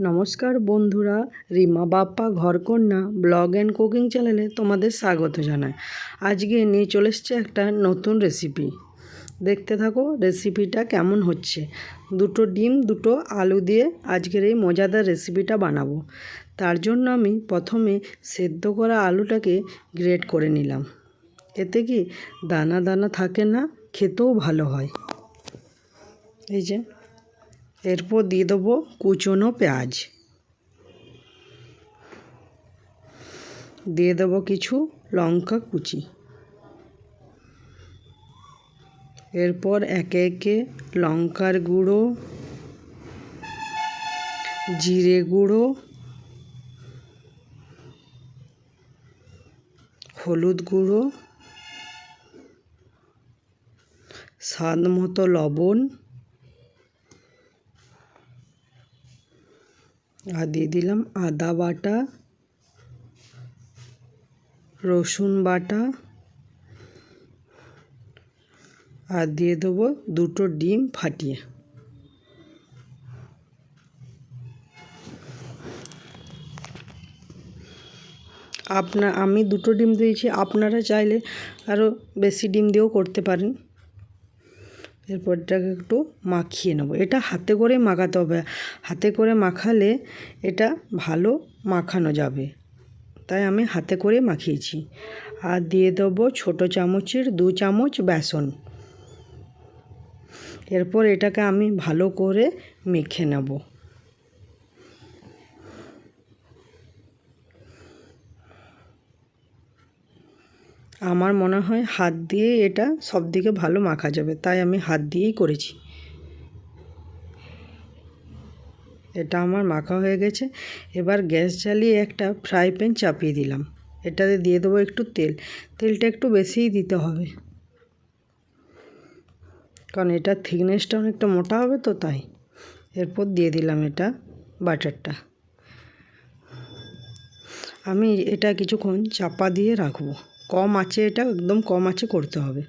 নমস্কার বন্ধুরা, Rima Bappa, Ghorkonna, blog and cooking চ্যানেলে তোমাদের স্বাগত জানাই। আজকে নিয়ে চলে এসছে একটা নতুন রেসিপি। দেখতে থাকো রেসিপিটা কেমন হচ্ছে। দুটো ডিম, দুটো আলু দিয়ে আজকের এই মজাদার রেসিপিটা বানাবো। তার জন্য আমি প্রথমে সেদ্ধ করা আলুটাকে গ্রেট করে নিলাম। এতে কি দানা দানা থাকে না? খেতেও ভালো হয়। এই যে এরপর দিয়ে দেবো কুচনো পেঁয়াজ। দিয়ে দেবো কিছু লঙ্কা কুচি। এরপর একে একে লঙ্কার গুঁড়ো, জিরে গুঁড়ো, হলুদ গুঁড়ো, স্বাদ মতো লবণ আর দিয়ে দিলাম আদা বাটা, রসুন বাটা আর দিয়ে দেবো দুটো ডিম ফাটিয়ে। আপনা আমি দুটো ডিম দিয়েছি, আপনারা চাইলে আরও বেশি ডিম দিয়েও করতে পারেন। এরপর এটাকে একটু মাখিয়ে নেব। এটা হাতে করে মাখাতে হবে। হাতে করে মাখালে এটা ভালো মাখানো যাবে। তাই আমি হাতে করে মাখিয়েছি। আর দিয়ে দেবো ছোটো চামচের দু চামচ বেসন। এরপর এটাকে আমি ভালো করে মেখে নেব। আমার মনে হয় হাত দিয়ে এটা সব দিকে ভালো মাখা যাবে, তাই আমি হাত দিয়েই করেছি। এটা আমার মাখা হয়ে গেছে। এবার গ্যাস জ্বালিয়ে একটা ফ্রাই প্যান চাপিয়ে দিলাম। এটাতে দিয়ে দেবো একটু তেল। তেলটা একটু বেশিই দিতে হবে। কারণ এটার থিকনেসটা অনেকটা মোটা হবে তো তাই। এরপর দিয়ে দিলাম এটা বাটারটা। আমি এটা কিছুক্ষণ চাপা দিয়ে রাখব। কম আছে এটা, একদম কম আছে করতে হবে।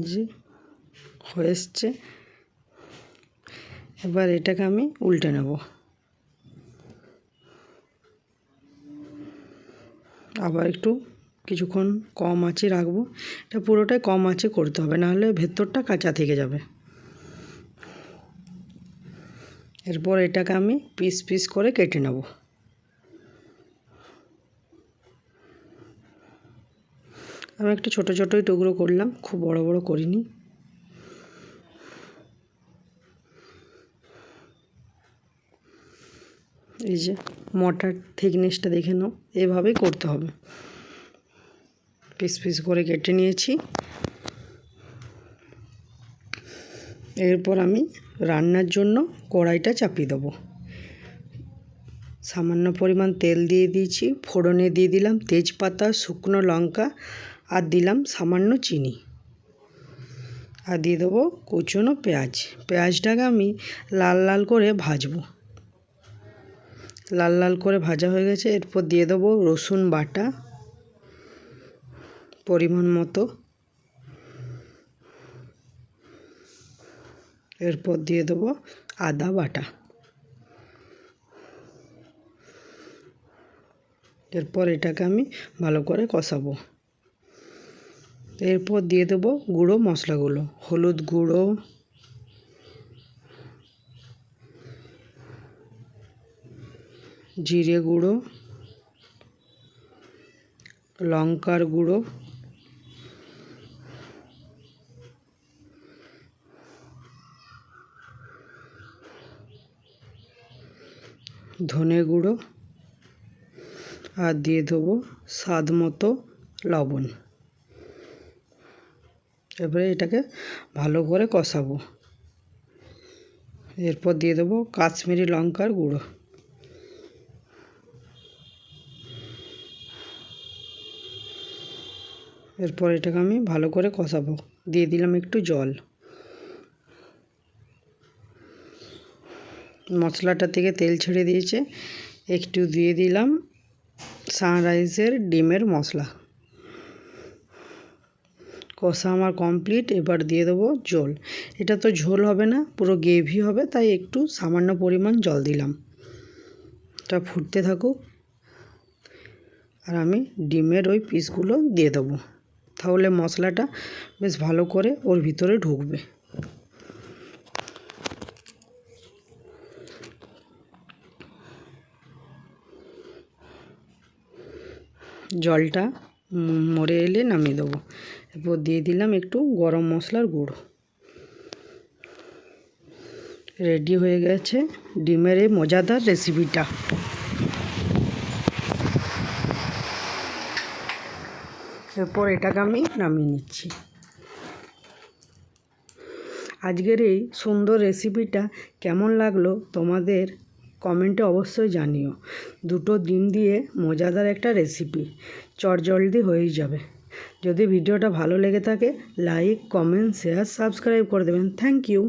যে হয়ে এসছে। এবার এটাকে আমি উল্টে নেব। আবার একটু কিছুক্ষণ কম আঁচে রাখব। এটা পুরোটাই কম আঁচে করতে হবে, নাহলে ভেতরটা কাঁচা থেকে যাবে। এরপর এটাকে আমি পিস পিস করে কেটে নেব। আমি একটু ছোটো ছোটোই টুকরো করলাম, খুব বড় বড় করিনি। এই যে মটার থিকনেসটা দেখে নাও এভাবেই করতে হবে। পিস পিস করে কেটে নিয়েছি। এরপর আমি রান্নার জন্য কড়াইটা চাপিয়ে দেবো। সামান্য পরিমাণ তেল দিয়ে দিয়েছি, ফোড়নে দিয়ে দিলাম তেজপাতা, শুকনো লঙ্কা আর দিলাম সামান্য চিনি। আর দিয়ে দেবো কুচনো পেঁয়াজ। পেঁয়াজটাকে আমি লাল লাল করে ভাজবো। লাল লাল করে ভাজা হয়ে গেছে। এরপর দিয়ে দেবো রসুন বাটা। পরিমাণ মতো। এরপর দিয়ে দেবো আদা বাটা। এরপর এটাকে আমি ভালো করে কষাবো। এরপর দিয়ে দেবো গুঁড়ো মশলাগুলো। হলুদ গুঁড়ো। জিরে গুঁড়ো। লঙ্কার গুঁড়ো। ধনে গুঁড়ো। আর দিয়ে দেবো স্বাদ মতো লবণ। এবারে এটাকে ভালো করে কষাবো। এরপর দিয়ে দেবো কাশ্মীরি লঙ্কার গুঁড়ো। এরপর এটাকে আমি ভালো করে কষাবো। দিয়ে দিলাম একটু জল। মশলাটা থেকে তেল ছেড়ে দিয়েছে। একটু দিয়ে দিলাম সানরাইজের ডিমের মশলা। কষা আমার কমপ্লিট এবার দিয়ে দেবো জল এটা তো ঝোল হবে না, পুরো গ্রেভি হবে, তাই একটু সামান্য পরিমাণ জল দিলাম। তা ফুটতে থাকুক। আর আমি ডিমের ওই পিসগুলো দিয়ে দেবো। তাহলে মশলাটা বেশ ভালো করে ওর ভিতরে ঢুকবে। জলটা মরে এলে নামিয়ে দেবো। এরপর দিয়ে দিলাম একটু গরম মশলার গুঁড়ো। রেডি হয়ে গেছে ডিমের এই মজাদার রেসিপিটা এরপর এটাকে আমি নামিয়ে নিচ্ছি। আজকের এই সুন্দর রেসিপিটা কেমন লাগল তোমাদের কমেন্টে অবশ্যই জানিও। দুটো ডিম দিয়ে মজাদার একটা রেসিপি চটজলদি হয়েই যাবে। যদি ভিডিওটা ভালো লেগে থাকে লাইক কমেন্ট শেয়ার সাবস্ক্রাইব করে দেবেন। Thank you